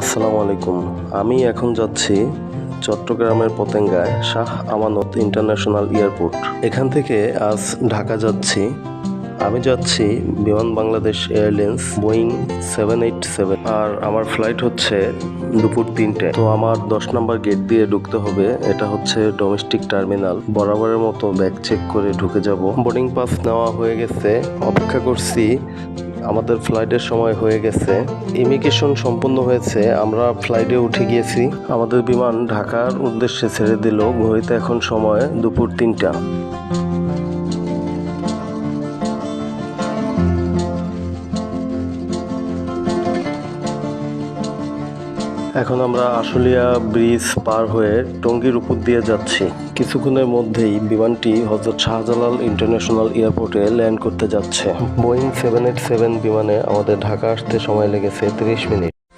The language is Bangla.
আসসালামু আলাইকুম। আমি এখন যাচ্ছি চট্টগ্রামের পতেঙ্গায়, শাহ আমানত ইন্টারন্যাশনাল এয়ারপোর্ট। এখান থেকে আজ ঢাকা যাচ্ছি। আমি যাচ্ছি Biman Bangladesh airlines Boeing seven eight seven আর আমার ফ্লাইট হচ্ছে দুপুর তিনটে। তো আমার দশ নম্বর গেট দিয়ে ঢুকতে হবে। এটা হচ্ছে ডোমেস্টিক টার্মিনাল। বরাবরের মতো ব্যাগ চেক করে ঢুকে যাব। বোর্ডিং পাস নেওয়া হয়ে গেছে। অপেক্ষা করছি আমাদের ফ্লাইটের সময় হয়ে গেছে। ইমিগ্রেশন সম্পন্ন হয়েছে। আমরা ফ্লাইটে উঠে গিয়েছি। আমাদের বিমান ঢাকার উদ্দেশ্যে ছেড়ে দিল। ঘড়িতে এখন সময় দুপুর তিনটা। এখন আমরা আশুলিয়া ব্রিজ পার হয়ে টঙ্গির উপর দিয়ে যাচ্ছি। কিছুক্ষণের মধ্যেই বিমানটি হজরত শাহজালাল ইন্টারন্যাশনাল এয়ারপোর্টে ল্যান্ড করতে যাচ্ছে। বোয়িং সেভেন এইট সেভেন বিমানে আমাদের ঢাকা আসতে সময় লেগেছে তিরিশ মিনিট।